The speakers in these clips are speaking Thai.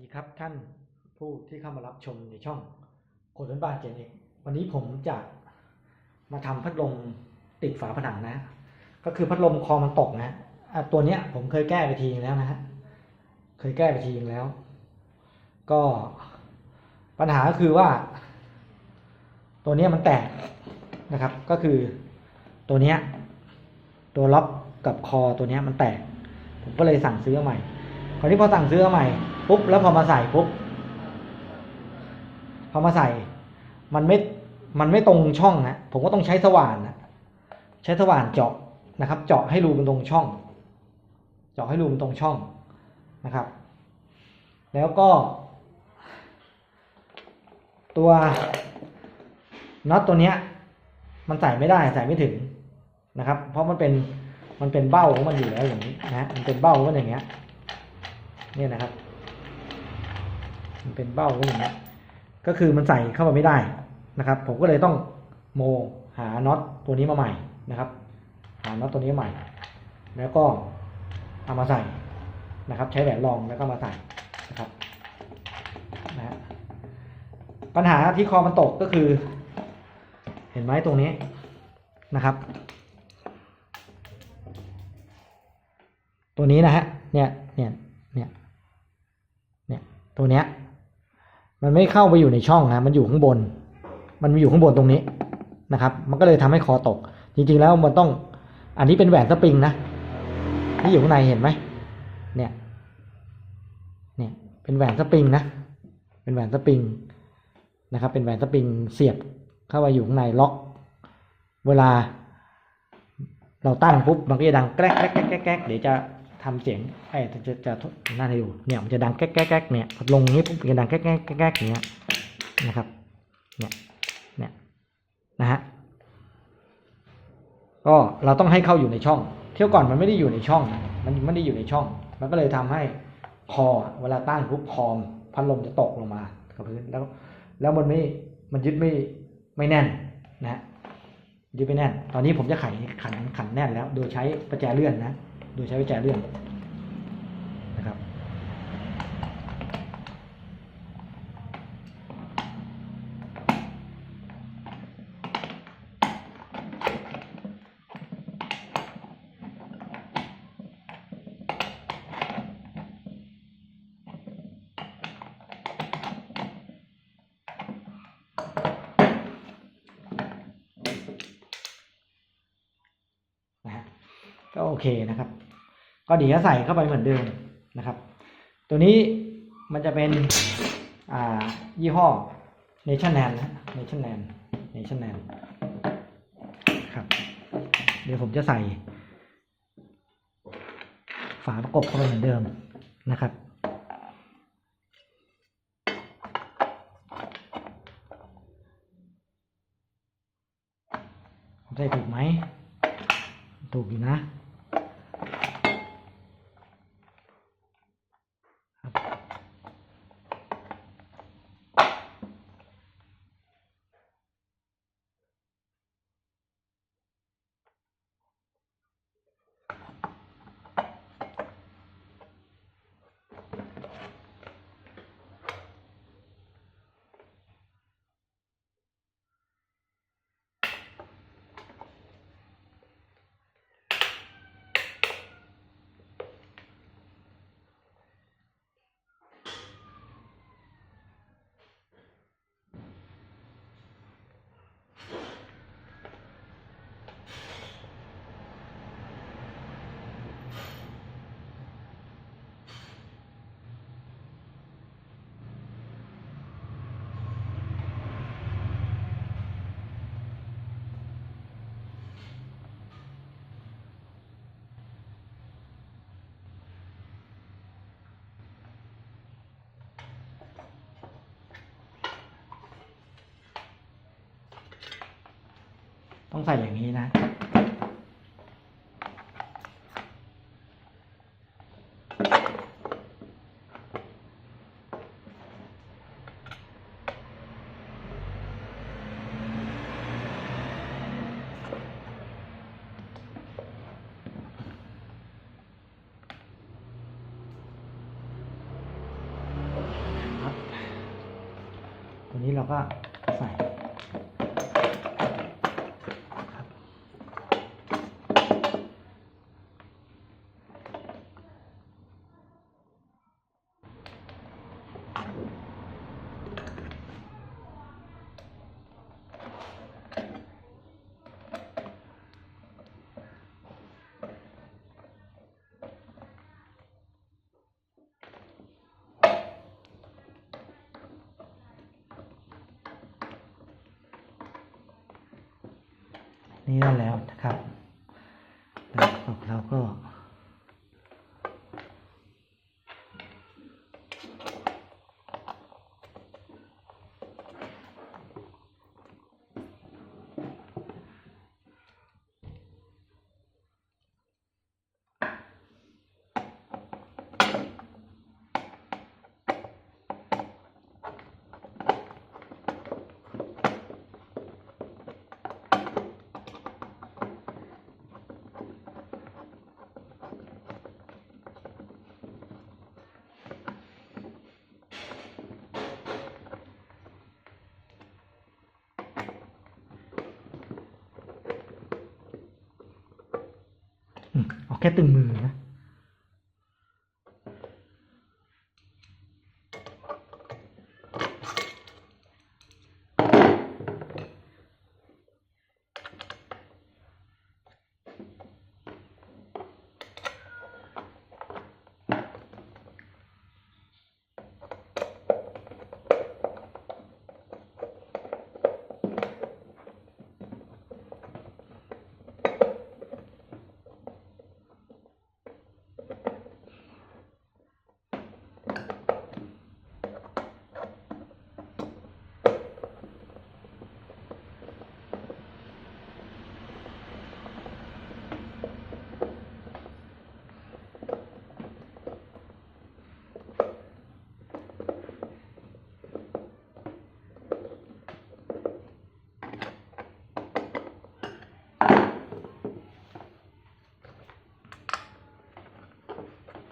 ดีครับท่านผู้ที่เข้ามารับชมในช่องคนบ้านบ้านเจนเองวันนี้ผมจะมาทำพัดลมติดฝาผนังนะ ก็คือพัดลมคอมันตกนะตัวเนี้ยผมเคยแก้ไปทีนึงแล้วนะฮะเคยแก้ไปทีนึงแล้ว ก็ปัญหาก็คือว่า ตัวเนี้ยมันแตกนะครับ ก็คือตัวเนี้ยตัวล็อกกับคอตัวเนี้ยมันแตก ผมก็เลยสั่งซื้อเอาใหม่ คราวนี้พอสั่งซื้อเอาใหม่ปุ๊บแล้วพอมาใส่ปุ๊บพอมาใส่ มันไม่มันไม่ตรงช่องนะผมก็ต้องใช้สว่านนะใช้สว่านเจาะนะครับ เจาะให้รูมันตรงช่อง เจาะให้รูมันตรงช่องนะครับ แล้วก็ ตัวน็อตตัวเนี้ย มันใส่ไม่ได้ใส่ไม่ถึงนะครับ เพราะมันเป็นมันเป็นเบ้าของมันอยู่แล้วอย่างนี้นะมันเป็นเบ้าของมันอย่างเงี้ย เนี่ยนะครับ มันเป็นเบ้าก็อย่างเงี้ยก็คือมันใส่เข้ามาไม่ได้นะครับ ผมก็เลยต้องโมหาน็อตตัวนี้มาใหม่นะครับ หาน็อตตัวนี้ใหม่ แล้วก็เอามาใส่นะครับ ใช้แหวนรองแล้วก็มาใส่นะครับนะฮะปัญหาที่คอมันตกก็คือ เห็นไหมตรงนี้นะครับ ตัวนี้นะฮะเนี่ยเนี่ย ตัวเนี้ย มันไม่เข้าไปอยู่ในช่องนะมันอยู่ข้างบน มันอยู่ข้างบนตรงนี้นะครับ มันก็เลยทำให้คอตก จริงๆแล้วมันต้อง อันนี้เป็นแหวนสปริงนะที่อยู่ข้างในเห็นไหมเนี่ย เนี่ยเป็นแหวนสปริงนะเป็นแหวนสปริงนะครับ เป็นแหวนสปริงเสียบเข้าไปอยู่ข้างในล็อก เวลา เราตั้งปุ๊บมันก็จะดังแกรกแกรกแกรกแกรกแกรกเดี๋ยวจะ ทำเสียงไอ้จะจะจะน่าจะอยู่เนี่ยมันจะดังแกรกแกรกแกรกเนี่ยลงนี้ปุ๊บมันจะดังแกรกแกรกแกรกแกรกอย่างเงี้ยนะครับเนี่ยเนี่ยนะฮะก็เราต้องให้เข้าอยู่ในช่อง เที่ยวก่อนมันไม่ได้อยู่ในช่อง มันไม่ได้อยู่ในช่อง มันก็เลยทำให้คอเวลาตั้งปุ๊บคอมพัดลมจะตกลงมากับพื้นแล้ว แล้วมันไม่มันยึดไม่ไม่แน่นนะฮะยึดไม่แน่น ตอนนี้ผมจะไขขันขันแน่นแล้ว โดยใช้ประแจเลื่อนนะ โดยใช้วิจัยเรื่อง เคนะครับ ก็เดี๋ยวใส่เข้าไปเหมือนเดิมนะครับ ตัวนี้มันจะเป็นยี่ห้อ Nation Land นะ Nation Land Nation Land ครับ เดี๋ยวผมจะใส่ ฝาประกบเข้าไปเหมือนเดิมนะครับผมใส่ถูกไหม ถูกอยู่นะ ต้องใส่อย่างนี้นะนนี้เราก็ นี่ได้แล้วนะครับแล้วเราก็ อืมเอา แค่ตึงมือนะ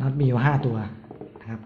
น็อต มีอยู่ห้าตัวนะครับ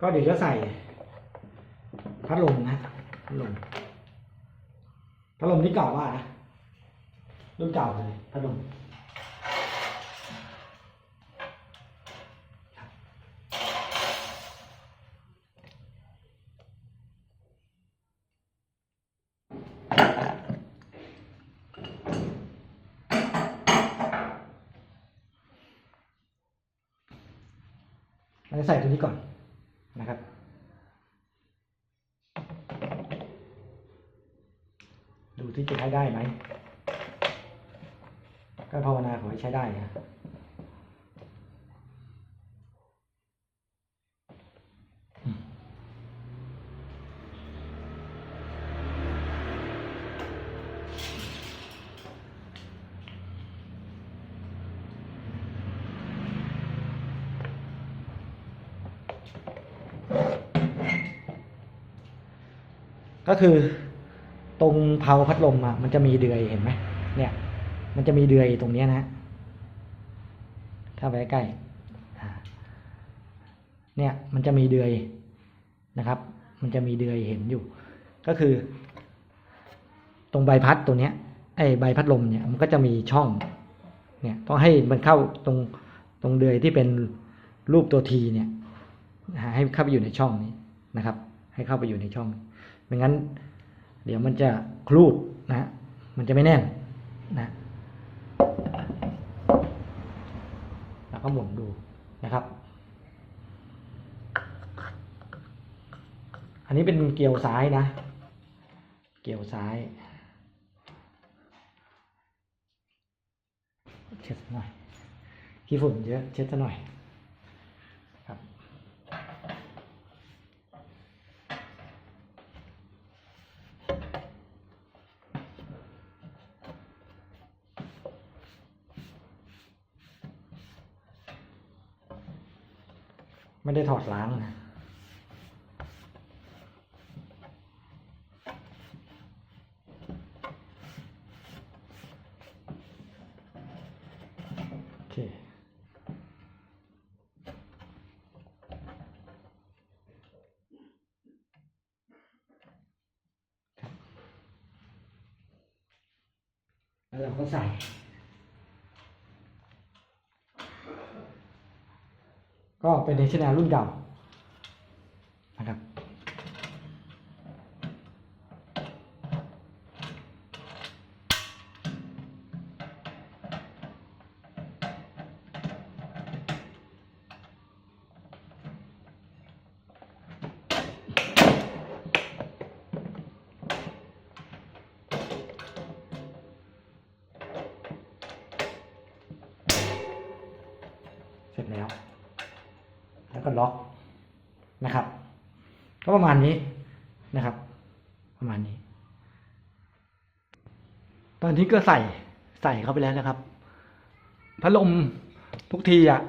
ก็เดี๋ยวจะใส่พัดลมนะพัดลมพัดลมที่เก่ามานะรุ่นเก่าเลยพัดลมเราจะใส่ตัวนี้ก่อน ที่จะใช้ได้ไหม ก็ภาวนาขอให้ใช้ได้นะก็คือ ตรงเพาพัดลมอะมันจะมีเดือยเห็นไหมเนี่ย มันจะมีเดือยตรงนี้นะถ้าไปใกล้เนี่ยมันจะมีเดือยนะครับ มันจะมีเดือยเห็นอยู่ ก็คือ ตรงใบพัดตัวเนี้ยไอ้ใบพัดลมเนี่ยมันก็จะมีช่อง เนี่ยต้องให้มันเข้าตรงตรงเดือยที่เป็นรูปตัวทีเนี่ยให้เข้าไปอยู่ในช่องนี้นะครับ ให้เข้าไปอยู่ในช่องไม่งั้น เดี๋ยวมันจะคลูดนะมันจะไม่แน่นนะแล้วก็หมุนดูนะครับ อันนี้เป็นเกลียวซ้ายนะ เกลียวซ้ายเช็ดหน่อยขี้ฝุ่นเยอะเช็ดซะหน่อย ไม่ได้ถอดล้างนะโอเคแล้วเราก็ใส่ ก็เป็นเดชแนลรุ่นเก่า แล้วก็ล็อกนะครับ ก็ประมาณนี้นะครับ ประมาณนี้ ตอนนี้ก็ใส่ใส่เข้าไปแล้วนะครับพัดลมทุกทีอะ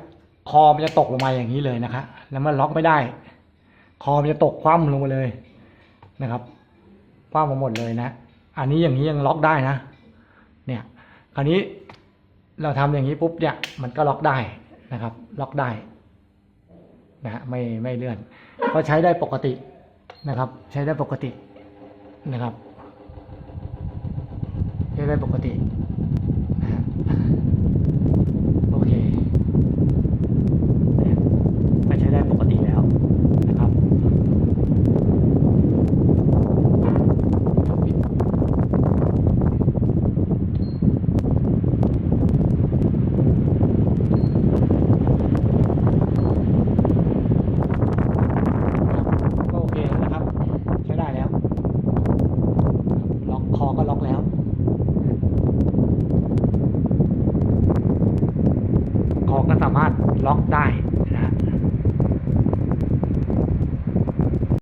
คอมันจะตกลงมาอย่างนี้เลยนะคะแล้วมันล็อกไม่ได้ คอมันจะตกคว่ำลงมาเลยนะครับคว่ำมาหมดเลยนะ อันนี้อย่างนี้ยังล็อกได้นะ เนี่ย คราวนี้เราทำอย่างนี้ปุ๊บเนี่ย มันก็ล็อกได้นะครับ ล็อกได้ นะฮะไม่ไม่เลื่อน ก็ใช้ได้ปกตินะครับ ใช้ได้ปกตินะครับ ใช้ได้ปกตินะ